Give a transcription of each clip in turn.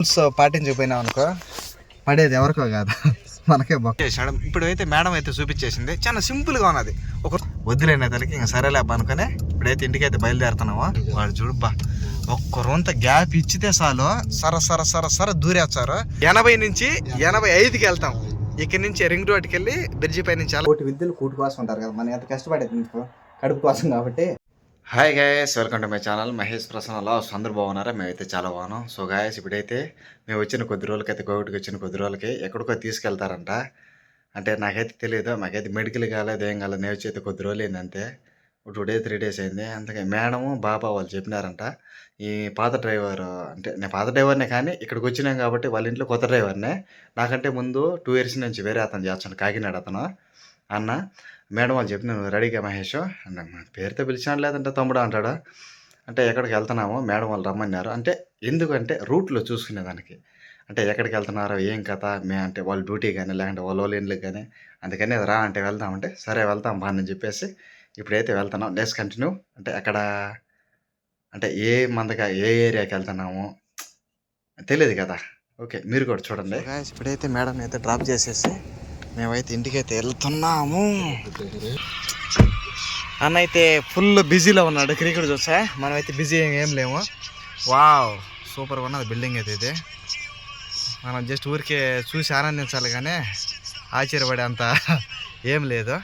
Rules పాటించకపోయినాం అనుకో పడేది ఎవరికో కాదు. మనకే బొక్క. చేసాడు ఇప్పుడైతే మేడం అయితే చూపించేసింది. చాలా సింపుల్గా ఉన్నది. ఒక వదిలేని తలకి ఇంకా సరేలే అబ్బా అనుకునే ఇప్పుడైతే ఇంటికి అయితే బయలుదేరుతున్నావా వాడు చూడుబ్బా ఒక్క రొంత గ్యాప్ ఇచ్చితే చాలు. సర సర సర సర దూరేస్తారు. ఎనభై నుంచి ఎనభై ఐదుకి వెళ్తాం. ఇక్కడ నుంచి రింగ్ రోడ్కి వెళ్ళి బ్రిడ్జి పై నుంచి కోటి విద్యలు కూటి కోసం ఉంటారు కదా. మనం ఎంత కష్టపడేది కడుపు కోసం కాబట్టి. Hi guys welcome to my channel Mahesh Prasanna loss అందరూ బాగున్నారా? మేమైతే చాలా బాగున్నాం. సో గాయస్ ఇప్పుడైతే మేము వచ్చిన కొద్ది రోజులకైతే కోవిడ్కి వచ్చిన కొద్ది రోజులకి ఎక్కడికో తీసుకెళ్తారంట. అంటే నాకైతే తెలియదు మాకైతే మెడికల్ కాలేదు ఏం కాలేదు. నేను వచ్చి అయితే కొద్ది రోజులు అయింది అంతే టూ డేస్ త్రీ డేస్ అయింది. అందుకే మేడము బాబా వాళ్ళు చెప్పినారంట. ఈ పాత డ్రైవర్ అంటే నేను పాత డ్రైవర్నే కానీ ఇక్కడికి వచ్చినాం కాబట్టి వాళ్ళ ఇంట్లో కొత్త డ్రైవర్నే. నాకంటే ముందు టూ ఇయర్స్ నుంచి వేరే అతను చేస్తాను కాకినాడ అతను. అన్న మేడం వాళ్ళు చెప్పిన రెడీగా మహేష్ అంటే పేరుతో పిలిచాను లేదంటే తమ్ముడు అంటాడా? అంటే ఎక్కడికి వెళ్తున్నామో మేడం వాళ్ళు రమ్మన్నారు. అంటే ఎందుకంటే రూట్లో చూసుకునే దానికి. అంటే ఎక్కడికి వెళ్తున్నారో ఏం కథ మే అంటే వాళ్ళ డ్యూటీ కానీ లేకుంటే వాళ్ళ వాళ్ళ ఇండ్లకి కానీ అందుకని రా అంటే వెళ్తామంటే సరే వెళ్తాం బా అని చెప్పేసి ఇప్పుడైతే వెళ్తున్నాం. నెక్స్ట్ కంటిన్యూ అంటే అక్కడ అంటే ఏ మందగా ఏ ఏరియాకి వెళ్తున్నాము తెలియదు కదా. ఓకే మీరు కూడా చూడండి. ఇప్పుడైతే మేడం అయితే డ్రాప్ చేసేసి మేమైతే ఇంటికైతే వెళ్తున్నాము. అన్న అయితే ఫుల్ బిజీలో ఉన్నాడు. క్రికెట్ చూసా మనమైతే బిజీ ఏం లేము. వావ్ సూపర్గా ఉన్నది బిల్డింగ్ అయితే ఇది. మనం జస్ట్ ఊరికే చూసి ఆనందించాలి కానీ ఆశ్చర్యపడే అంత ఏం లేదు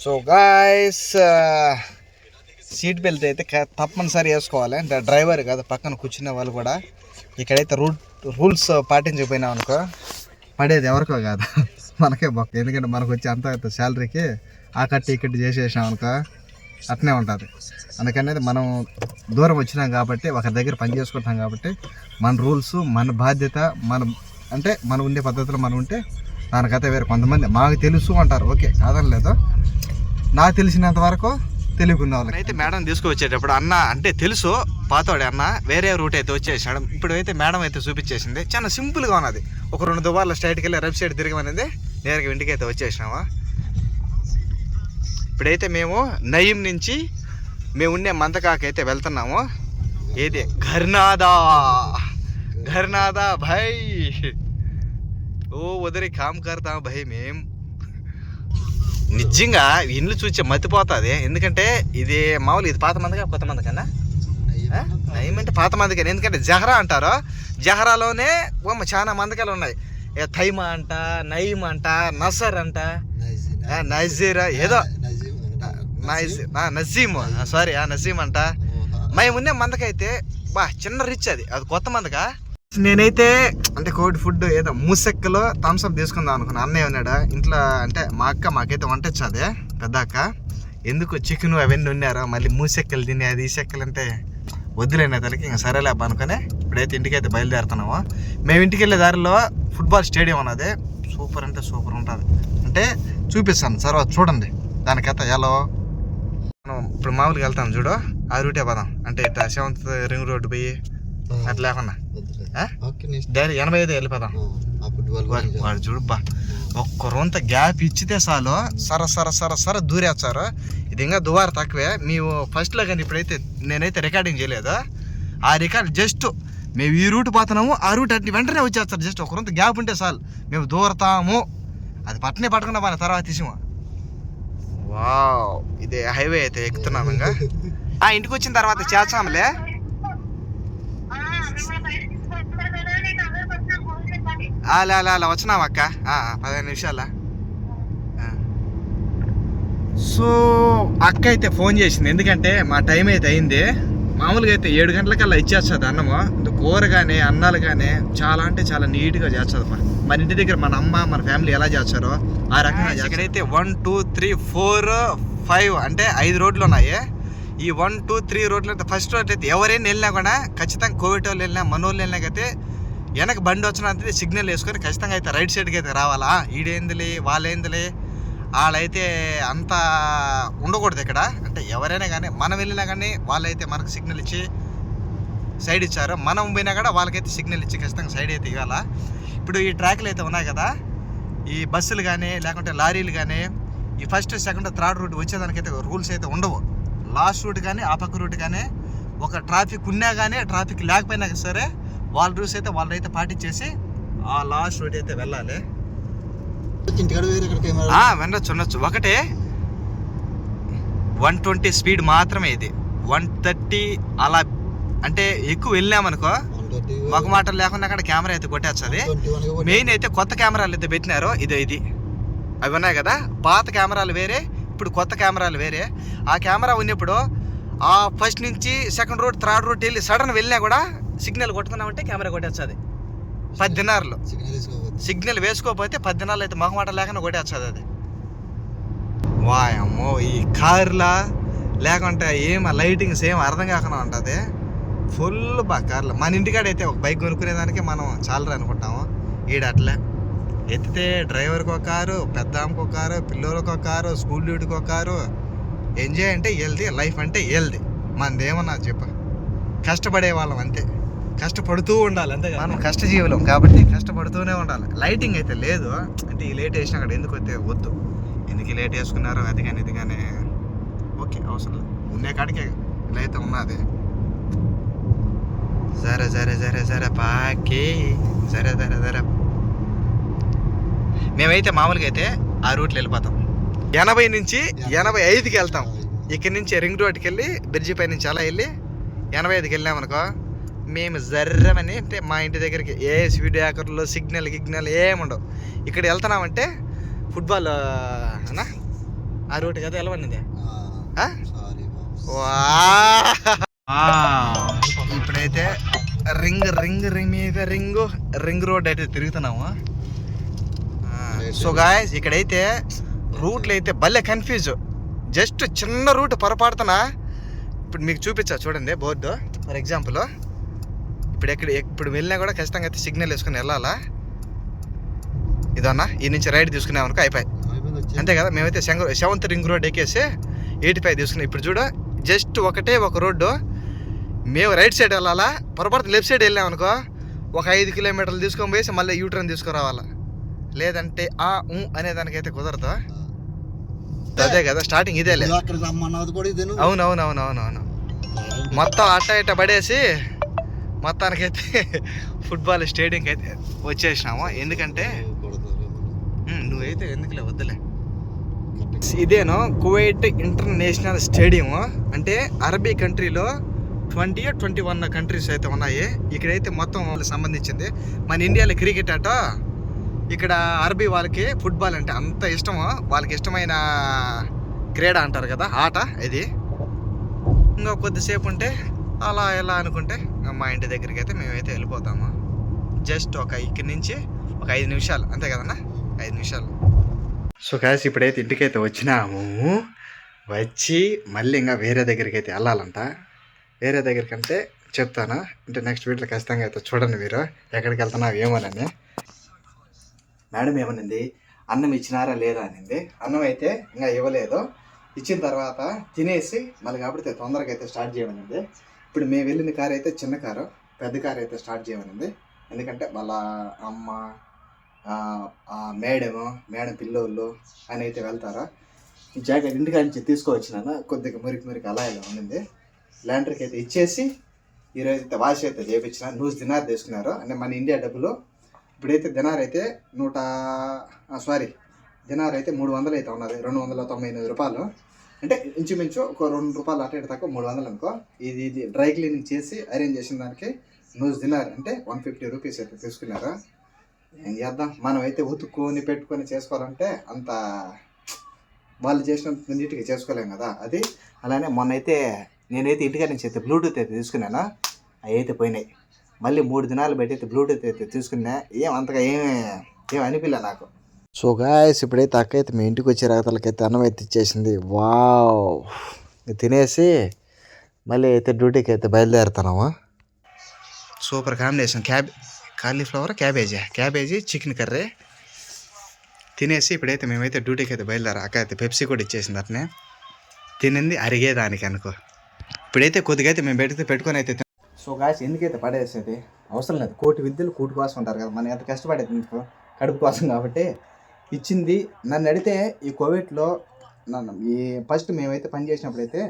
సో గాయస్ సీట్ బెల్ట్ అయితే తప్పనిసరి వేసుకోవాలి. అంటే డ్రైవర్ కాదు పక్కన కూర్చునే వాళ్ళు కూడా. ఇక్కడైతే రూట్ రూల్స్ పాటించకపోయినా అనుకో. పడేది ఎవరికో కాదు. మనకే బొక్క. ఎందుకంటే మనకు వచ్చే అంత శాలరీకి ఆ కట్టి ఇక్కటి చేసేసాం అనుకో అట్నే ఉంటుంది. అందుకనేది మనం దూరం వచ్చినాం కాబట్టి ఒక దగ్గర పని చేసుకుంటాం కాబట్టి మన రూల్స్ మన బాధ్యత మన అంటే మనం ఉండే పద్ధతిలో మనం ఉంటే దానికైతే వేరే. కొంతమంది మాకు తెలుసు అంటారు. ఓకే కాదని లేదు. నాకు తెలిసినంత వరకు తెలియకుండా వాళ్ళకి. అయితే మేడం తీసుకువచ్చేటప్పుడు అన్న అంటే తెలుసు పాతోడే అన్న వేరే రూట్ అయితే వచ్చేసాడు. ఇప్పుడు అయితే మేడం అయితే చూపించేసింది. చాలా సింపుల్గా ఉన్నది. ఒక రెండు దుబార్లు స్ట్రైట్కి వెళ్ళి రెఫ్ట్ సైడ్ తిరగమనేది. నేరుగా ఇంటికి అయితే వచ్చేసినామా? ఇప్పుడైతే మేము నయీం నుంచి మేము ఉండే మంతకాకి అయితే వెళ్తున్నాము. ఏది? ఘర్నాదా. ఘర్నాదా భయ్. ఓ వదిలి కామ్ కర్తా భయ్ మేం. నిజంగా ఇండ్లు చూసి మతిపోతుంది. ఎందుకంటే ఇది మామూలు ఇది పాత మందిగా కొత్త మంది కన్నా నయం అంటే పాత మందిగా ఎందుకంటే జహరా అంటారు. జహరాలోనే ఓమ్మ చాలా మందికాలు ఉన్నాయి. థైమా అంట నయీం అంట నసర్ అంట. నజీరా. ఏదో. నజీమ్ సారీ ఆ నజీమ్ అంట. మేము ఉన్న మందకైతే బా చిన్న రిచ్ అది. అది కొత్త మందగా నేనైతే అంటే కోవిడ్ ఫుడ్ ఏదో మూసెక్కలో థమ్స్అప్ తీసుకుందాం అనుకున్నా. అన్నయ్య ఉన్నాడు? ఇంట్లో అంటే మా అక్క మాకైతే వంట వచ్చాది పెద్ద అక్క. ఎందుకు చికెన్ అవన్నీ ఉన్నారు మళ్ళీ మూసెక్కలు తిని అది ఈ చెక్కలు అంటే వద్దులేని తలకి ఇంకా సరేలే అబ్బా అనుకుని ఇప్పుడైతే ఇంటికి అయితే బయలుదేరుతున్నాము. మేము ఇంటికి వెళ్ళే దారిలో ఫుట్బాల్ స్టేడియం ఉన్నది సూపర్ అంటే సూపర్ ఉంటుంది. అంటే చూపిస్తాను తర్వాత చూడండి దానికైతే ఎలా. మనం ఇప్పుడు మామూలుగా వెళ్తాం చూడు. ఆ రూటే పదాం. అంటే ఇట్లా సెవెంత్ రింగ్ రోడ్డు పోయి అట్లా లేకుండా? డైరెక్ట్ ఎనభై ఐదు వెళ్ళిపోదాం వాడు వాడు చూడుబ్బా ఒక్క రొంత గ్యాప్ ఇచ్చితే చాలు. సర సర సర సర దూరేస్తారు. ఇంకా దువారు తక్కువే. మేము ఫస్ట్లో కానీ ఇప్పుడైతే నేనైతే రికార్డింగ్ చేయలేదు? ఆ రికార్డ్ జస్ట్ మేము ఈ రూట్ పోతున్నాము ఆ రూట్ అట్ని వెంటనే వచ్చేస్తారు. జస్ట్ ఒక రొంత గ్యాప్ ఉంటే చాలు. మేము దూరతాము. అది పట్టనే పట్టకుండా మన తర్వాత తీసిమా. వావ్ ఇదే హైవే అయితే ఎక్కుతున్నాము ఇంకా. ఆ ఇంటికి వచ్చిన తర్వాత చేస్తాంలే. అలా అలా అలా వచ్చినాం అక్క. పదిహేను నిమిషాల సో అక్క అయితే ఫోన్ చేసింది. ఎందుకంటే మా టైం అయితే అయింది. మామూలుగా అయితే ఏడు గంటలకల్లా ఇచ్చేస్తుంది అన్నము. కూర కానీ అన్నాలు కానీ చాలా అంటే చాలా నీట్గా చేస్తుంది మా మన ఇంటి దగ్గర మన అమ్మ మన ఫ్యామిలీ ఎలా చేస్తారో ఆ రకంగా ఇక్కడైతే one two three four five అంటే ఐదు రోడ్లు ఉన్నాయి. ఈ వన్ టూ త్రీ రోడ్లు అయితే ఫస్ట్ రోడ్ అయితే ఎవరైనా వెళ్ళినా కూడా ఖచ్చితంగా కోవిడ్ వాళ్ళు వెళ్ళినా మన వాళ్ళు వెళ్ళినా అయితే వెనక బండి వచ్చిన సిగ్నల్ వేసుకొని ఖచ్చితంగా అయితే రైట్ సైడ్కి అయితే రావాలా? ఈడేందిలే వాళ్ళేందిలే? వాళ్ళైతే అంత ఉండకూడదు ఇక్కడ. అంటే ఎవరైనా కానీ మనం వెళ్ళినా కానీ వాళ్ళైతే మనకు సిగ్నల్ ఇచ్చి సైడ్ ఇచ్చారు. మనం పోయినా కూడా వాళ్ళకైతే సిగ్నల్ ఇచ్చి ఖచ్చితంగా సైడ్ అయితే ఇవ్వాల? ఇప్పుడు ఈ ట్రాక్లు అయితే ఉన్నాయి కదా? ఈ బస్సులు కానీ లేకుంటే లారీలు కానీ ఈ ఫస్ట్ సెకండ్ థర్డ్ రూట్ వచ్చేదానికైతే రూల్స్ అయితే ఉండవు. లాస్ట్ రూట్ కానీ ఆ పక్క రూట్ కానీ ఒక ట్రాఫిక్ ఉన్నా కానీ ట్రాఫిక్ లేకపోయినా సరే వాళ్ళ రూల్స్ అయితే వాళ్ళైతే పాటించేసి ఆ లాస్ట్ రూట్ అయితే వెళ్ళాలి ఇంటికాడ వేరే ఇక్కడ కెమెరా ఆ, వినొచ్చు వినొచ్చు. ఒకటే. వన్ ట్వంటీ స్పీడ్ మాత్రమే ఇది. వన్ థర్టీ అలా అంటే ఎక్కువ వెళ్ళామనుకో ఒక మాట లేకుండా అక్కడ కెమెరా అయితే కొట్టేస్తుంది. మెయిన్ అయితే కొత్త కెమెరాలు అయితే పెట్టినారో. ఇదే ఇది. అవి ఉన్నాయి కదా. పాత కెమెరాలు వేరే ఇప్పుడు కొత్త కెమెరాలు వేరే. ఆ కెమెరా ఉన్నప్పుడు ఆ ఫస్ట్ నుంచి సెకండ్ రోడ్ థర్డ్ రోడ్ వెళ్ళి సడన్ వెళ్ళినా కూడా సిగ్నల్ కొట్టుకున్నామంటే కెమెరా కొట్టేస్తుంది. పది దినార్లు. సిగ్నల్ వేసుకోకపోతే. పది దినాలు అయితే మొహమాట లేకుండా కొట్టేస్తుంది అది. వాయమ్మో ఈ కార్లా లేకుంటే ఏం లైటింగ్స్ ఏం అర్థం కాకుండా ఉంటుంది. ఫుల్ బా కార్లు. మన ఇంటికాడ అయితే ఒక బైక్ కొనుక్కునేదానికి మనం చాలరా అనుకుంటాము. ఈడ అట్లే ఎత్తితే డ్రైవర్కి ఒక కారు పెద్ద ఆమెకు ఒక కారు పిల్లలకి ఒక కారు స్కూల్ డ్యూటీకి ఒక కారు. ఎంజాయ్ అంటే వెళ్ది లైఫ్ అంటే వెళ్ది మనది ఏమన్నా చెప్ప. కష్టపడే వాళ్ళం అంతే. కష్టపడుతూ ఉండాలి అంతే మనం కష్టజీవులం కాబట్టి కష్టపడుతూనే ఉండాలి. లైటింగ్ అయితే లేదు. అంటే ఈ లేట్ వేసినా అక్కడ ఎందుకు వస్తే వద్దు. ఎందుకు లేట్ వేసుకున్నారు? అది కానీ ఇది కానీ. ఓకే అవసరం లేదు. ఉండే కాడికే ఇలా అయితే ఉన్నది. సరే సరే సరే సరే పాకి. సరే సరే సరే మేమైతే మామూలుగా అయితే ఆ రూట్లో వెళ్ళిపోతాం. ఎనభై నుంచి ఎనభై ఐదుకి వెళ్తాం. ఇక్కడి నుంచి రింగ్ రోడ్కి వెళ్ళి బ్రిడ్జి పై నుంచి అలా వెళ్ళి ఎనభై ఐదుకి వెళ్ళామనుకో మేము జర్రమని అంటే మా ఇంటి దగ్గరికి ఏ స్పీడ్ యాకర్లు సిగ్నల్ గిగ్నల్ ఏముండవు. ఇక్కడ వెళ్తున్నామంటే ఫుట్బాల్ అన్నా? ఆ రూట్ కదా వెళ్ళమనింది ఆ? సారీ వా ఇప్పుడైతే రింగ్ రింగ్ రింగ్ మీద రింగ్ రింగ్ రోడ్ అయితే తిరుగుతున్నాము. సో గాయస్ ఇక్కడైతే రూట్లు అయితే భలే కన్ఫ్యూజ్ జస్ట్ చిన్న రూట్ పొరపాడుతున్నా ఇప్పుడు మీకు చూపించా చూడండి బోర్డు. ఫర్ ఎగ్జాంపుల్ ఇప్పుడు ఎక్కడ ఇప్పుడు వెళ్ళినా కూడా ఖచ్చితంగా అయితే సిగ్నల్ వేసుకుని వెళ్ళాలా? ఇదన్నా ఈ నుంచి రైడ్ తీసుకున్నామనుకో అయిపోయి అంతే కదా? మేమైతే సెంగ సెవెంత్ రింగ్ రోడ్ ఎక్కేసి ఎయిటీ ఫైవ్ తీసుకున్నాం. ఇప్పుడు చూడు జస్ట్ ఒకటే ఒక రోడ్డు. మేము రైట్ సైడ్ వెళ్ళాలా? పొరపాటు లెఫ్ట్ సైడ్ వెళ్ళాం అనుకో ఒక ఐదు కిలోమీటర్లు తీసుకొని పోయేసి మళ్ళీ యూటర్న్ తీసుకురావాలా? లేదంటే ఆ ఊ అనే దానికైతే కుదరదు? అదే కదా స్టార్టింగ్ ఇదే నువ్వు అవును అవును అవును అవును అవును మొత్తం అట్ట ఇట్ట పడేసి మొత్తానికైతే ఫుట్బాల్ స్టేడియంకి అయితే వచ్చేసినాము. ఎందుకంటే నువ్వైతే ఎందుకులే వద్దులే. ఇదేనో కువైట్ ఇంటర్నేషనల్ స్టేడియం. అంటే అరబీ కంట్రీలో ట్వంటీ ట్వంటీ వన్ కంట్రీస్ అయితే ఉన్నాయి. ఇక్కడైతే మొత్తం వాళ్ళకి సంబంధించింది. మన ఇండియాలో క్రికెట్ ఆట ఇక్కడ అరబీ వాళ్ళకి ఫుట్బాల్ అంటే అంత ఇష్టము. వాళ్ళకి ఇష్టమైన క్రీడ అంటారు కదా ఆట ఇది. ఇంకా కొద్దిసేపు ఉంటే అలా ఎలా అనుకుంటే మా ఇంటి దగ్గరికి అయితే మేమైతే వెళ్ళిపోతాము. జస్ట్ ఒక ఇక్కడి నుంచి ఒక ఐదు నిమిషాలు. అంతే కదన్నా? ఐదు నిమిషాలు. సో కాసి ఇప్పుడైతే ఇంటికైతే వచ్చినాము. వచ్చి మళ్ళీ ఇంకా వేరే దగ్గరికి అయితే వెళ్ళాలంట. వేరే దగ్గరికి అంటే చెప్తాను. అంటే నెక్స్ట్ వీడియోలో ఖచ్చితంగా అయితే చూడండి మీరు. ఎక్కడికి వెళ్తున్నావు ఏమోనని మేడం ఏమనింది? అన్నం ఇచ్చినారా లేదా అనింది. అన్నం అయితే ఇంకా ఇవ్వలేదు. ఇచ్చిన తర్వాత తినేసి మళ్ళీ కాబట్టి తొందరగా అయితే స్టార్ట్ చేయమనింది. ఇప్పుడు మేము వెళ్ళిన కారు అయితే చిన్న కారు పెద్ద కారు అయితే స్టార్ట్ చేయమనింది. ఎందుకంటే వాళ్ళ అమ్మ మేడము మేడం పిల్లోళ్ళు అని అయితే వెళ్తారా? ఈ జాకెట్ ఇంటికాడ నుంచి తీసుకువచ్చినాను? కొద్దిగా మురికి మురికి అలా ఇలా ఉండింది. ల్యాండర్కి అయితే ఇచ్చేసి ఈరోజు అయితే వాష్ అయితే చేయించిన న్యూస్ దినార్ తీసుకున్నారు. అంటే మన ఇండియా డబ్బులు. ఇప్పుడైతే దినార్ అయితే నూట సారీ దినార్ అయితే మూడు వందలు అయితే ఉన్నది. రెండు వందల తొంభై ఎనిమిది రూపాయలు. అంటే ఇంచుమించు ఒక రెండు రూపాయలు అటు ఇటు తక్కువ మూడు వందలు అనుకో. ఇది ఇది డ్రై క్లీనింగ్ చేసి అరేంజ్ చేసిన దానికి నూస్ దినార్ అంటే వన్ ఫిఫ్టీ రూపీస్ అయితే తీసుకున్నారు? ఏం చేద్దాం? మనం అయితే ఉతుక్కొని పెట్టుకొని చేసుకోవాలంటే అంత వాళ్ళు చేసినంత నీట్గా చేసుకోలేం కదా అది. అలానే మొన్న అయితే నేనైతే ఇంటికాడ నుంచి అయితే బ్లూటూత్ అయితే తీసుకున్నాను? అవి అయితే పోయినాయి. మళ్ళీ మూడు దినాలు పెట్టి అయితే బ్లూటూత్ అయితే తీసుకున్నా. ఏం అంతగా ఏమి ఏం అనిపించలే నాకు. సో గాయస్ ఇప్పుడైతే అక్క అయితే మీ ఇంటికి వచ్చే రాతలకైతే అన్నం అయితే ఇచ్చేసింది. వావ్. తినేసి మళ్ళీ అయితే డ్యూటీకి అయితే బయలుదేరుతున్నాము. Super combination cab cauliflower cabbage cabbage chicken curry తినేసి ఇప్పుడైతే మేమైతే డ్యూటీకి అయితే బయలుదేరా. అక్క అయితే పెప్సీ కూడా ఇచ్చేసింది అట్నే. తినింది అరిగేదానికి అనుకో. ఇప్పుడైతే కొద్దిగా అయితే మేము పెడితే పెట్టుకొని అయితే సో గాయస్ ఎందుకైతే పడేసేది? అవసరం లేదు. కోటి విద్యలు కూటి కోసం ఉంటారు కదా. మనం ఎంత కష్టపడేది ఎందుకు? కడుపు కోసం కాబట్టి. ఇచ్చింది. నన్ను అడిగితే ఈ కోవిడ్లో నన్ను ఈ ఫస్ట్ మేమైతే పని చేసినప్పుడైతే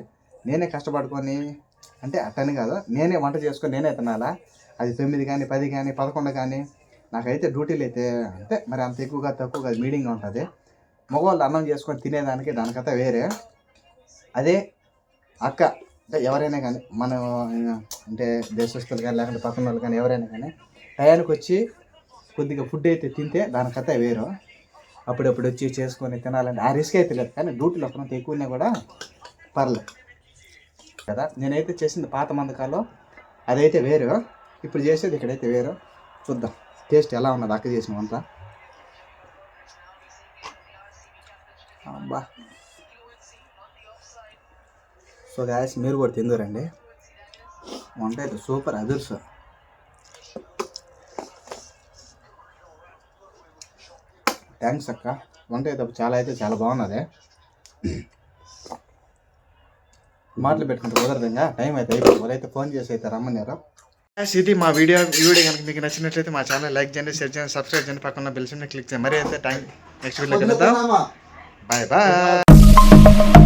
నేనే కష్టపడుకొని అంటే అట్టని కాదు నేనే వంట చేసుకొని నేనే తినాలా? అది తొమ్మిది కానీ పది కానీ పదకొండు కానీ నాకైతే డ్యూటీలు అయితే అంటే మరి అంత ఎక్కువగా తక్కువగా మీటింగ్ ఉంటుంది. మగవాళ్ళు అన్నం చేసుకొని తినేదానికి దానికైతే వేరే. అదే అక్క అంటే ఎవరైనా కానీ మన అంటే దేశస్తులు కానీ లేకుంటే పక్కన వాళ్ళు కానీ ఎవరైనా కానీ టయానికి వచ్చి కొద్దిగా ఫుడ్ అయితే తింటే దానికైతే వేరు. అప్పుడప్పుడు వచ్చి చేసుకొని తినాలంటే ఆ రిస్క్ అయితే లేదు. కానీ డ్యూటీలో కొంత ఎక్కువనే కూడా పర్లేదు కదా? నేనైతే చేసింది పాత మందకాలో. అదైతే వేరు. ఇప్పుడు చేసేది ఇక్కడైతే వేరు. చూద్దాం. టేస్ట్ ఎలా ఉన్నది అక్క చేసిన వంట? అబ్బా. సో గ్యాస్ మీరు కూడా తిందురండి. వంట అయితే సూపర్ అదుర్సు థ్యాంక్స్ అక్క. వంట అయితే చాలా అయితే చాలా బాగున్నది. మాటలు పెట్టుకుంటే కుదరదంగా? టైం అయితే అయిపోయింది. వాళ్ళైతే ఫోన్ చేసి అయితే రమ్మన్నారు. ఇది మా వీడియో. ఈ వీడియో కనుక మీకు నచ్చినట్లయితే మా ఛానల్ లైక్ చేయండి షేర్ చేయండి సబ్స్క్రైబ్ చేయండి. పక్కన బెల్ క్లిక్ చేయండి. మరి అయితే టైం. నెక్స్ట్ వీడియో కలుద్దాం. Bye bye